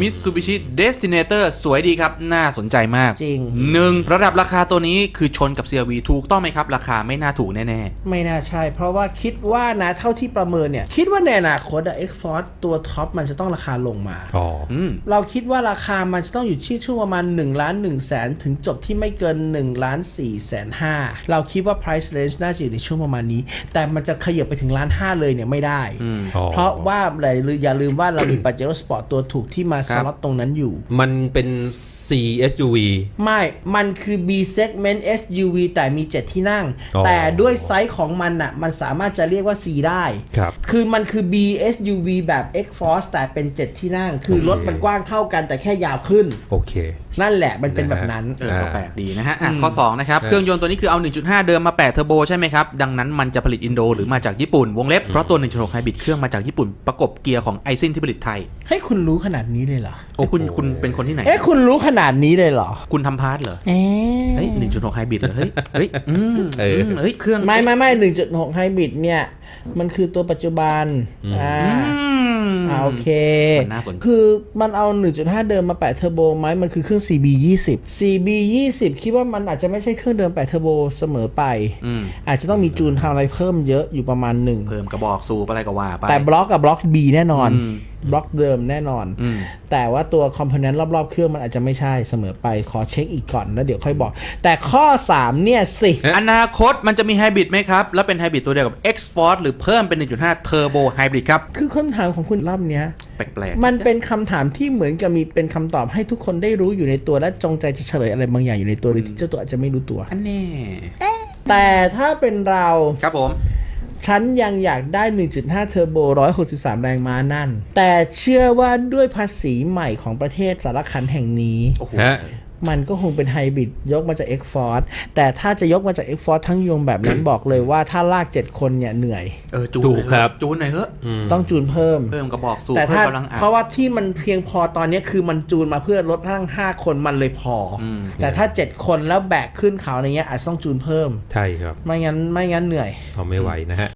Mitsubishi Destinator สวยดีครับ น่าสนใจมากจริง หนึ่งระดับราคาตัวนี้คือชนกับ CRV ถูกต้องไหมครับ ราคาไม่น่าถูกแน่ ไม่น่าใช่ เพราะว่าคิดว่านะเท่าที่ประเมินเนี่ย คิดว่าในอนาคตอะ X-Force ตัวท็อปมันจะต้องราคาลงมา อ๋อ ๆ อืม เราคิดว่าราคามันจะต้องอยู่ที่ช่วงประมาณ1ล้าน1แสนถึงจบที่ไม่เกิน1ล้าน4แสน5เราคิดว่า price range น่าจะอยู่ในช่วงประมาณนี้ แต่มันจะขยับไปถึงล้าน5เลยเนี่ยไม่ได้อ๋อ เพราะว่าอย่าลืมว่าเรามี Pajero Sport ตัวถูกที่มาคสรับล็อตตรงนั้นอยู่ มันเป็น CSUV ไม่ มันคือ B segment SUV แต่มี 7 ที่นั่งอ๋อแต่ด้วยไซส์ของมันอะ มันสามารถจะเรียกว่า C ได้ครับคือมันคือ B SUV แบบ X Force แต่เป็น 7 ที่นั่ง คือโอเครถมันกว้างเท่ากันแต่แค่ยาวขึ้น โอเค นั่นแหละมันเป็นแบบนั้นเออก็อ่าแปลกดีนะฮะอะข้อ 2 นะครับครับ เครื่องยนต์ตัวนี้คือเอา 1.5 เดิมมา8เทอร์โบใช่ไหมครับ ดังนั้นมันจะผลิตอินโดหรือมาจากญี่ปุ่นวงเล็บเพราะตัว1.6ไฮบริดเครื่องมาจากญี่ปุ่นประกบเกียร์ของไอซินที่ผลิตไทย ให้คุณรู้ขนาดนี้เลยเหรอ โอ้คุณคุณเป็นคนที่ไหน เอ๊ะคุณรู้ขนาดนี้เลยเหรอ คุณทำพาร์ทเหรอ เอ๊ะเฮ้ย1.6ไฮบริดเหรอ เฮ้ย เฮ้ย อืมเอออืมเฮ้ย เครื่องไม่ไม่ไม่หนึ่งจุดหกไฮบริดเนี่ย มันคือตัวปัจจุบัน อ่าอืม อ่าโอเค มันน่าสนใจคือมันเอา 1.5 เดิมมาแปะเทอร์โบไหมมันคือเครื่อง CB 20 CB 20คิดว่ามันอาจจะไม่ใช่เครื่องเดิมแปะเทอร์โบเสมอไป อืม อาจจะต้องมีจูนทำอะไรเพิ่มเยอะอยู่ประมาณหนึ่ง เพิ่มกระบอกสูบอะไรก็ว่าไปแต่บล็อกกับบล็อก B แน่นอน อืม บล็อกเดิมแน่นอนอืมแต่ว่าตัวคอมโพเนนต์รอบๆ เครื่องมันอาจจะไม่ใช่เสมอไปขอเช็คอีกก่อนแล้วเดี๋ยวค่อยบอก แต่ข้อ 3 เนี่ยสิ อนาคตมันจะมีไฮบริดไหมครับ แล้วเป็นไฮบริดตัวเดียวกับ X Force หรือเพิ่มเป็น 1.5เทอร์โบไฮบริดครับ คือคำถามของคุณรอบเนี้ยแปลกๆ มันเป็นคำถามที่เหมือนกับมีเป็นคำตอบให้ทุกคนได้รู้อยู่ในตัวและจงใจจะเฉลยอะไรบางอย่างอยู่ในตัวหรือที่เจ้าตัวอาจจะไม่รู้ตัวอันแน่แต่ถ้าเป็นเราครับผม ฉันยังอยากได้ 1.5 เทอร์โบ 163 แรงม้านั่น แต่เชื่อว่าด้วยภาษีใหม่ของประเทศสารคันแห่งนี้ มันก็คงเป็นไฮบริดยกมาจาก X Force แต่ถ้าจะยกมาจาก X Force ทั้งยวงแบบนั้นบอกเลยว่าถ้าลาก 7 คนเนี่ยเหนื่อย เออจูนถูกครับ จูนหน่อยเถอะต้องจูนเพิ่ม เพิ่มกระบอกสูบแต่เพิ่ถ้ามกำลังอัด เพราะว่าที่มันเพียงพอตอนนี้คือมันจูนมาเพื่อลดทั้ง 5 คนมันเลยพออม แต่ถ้า 7 คนแล้วแบกขึ้นเขาอะไรเงี้ยอาจจะต้องจูนเพิ่ม ใช่ครับไม่งั้นไม่งั้นเหนื่อย เอาไม่ไหวนะฮะ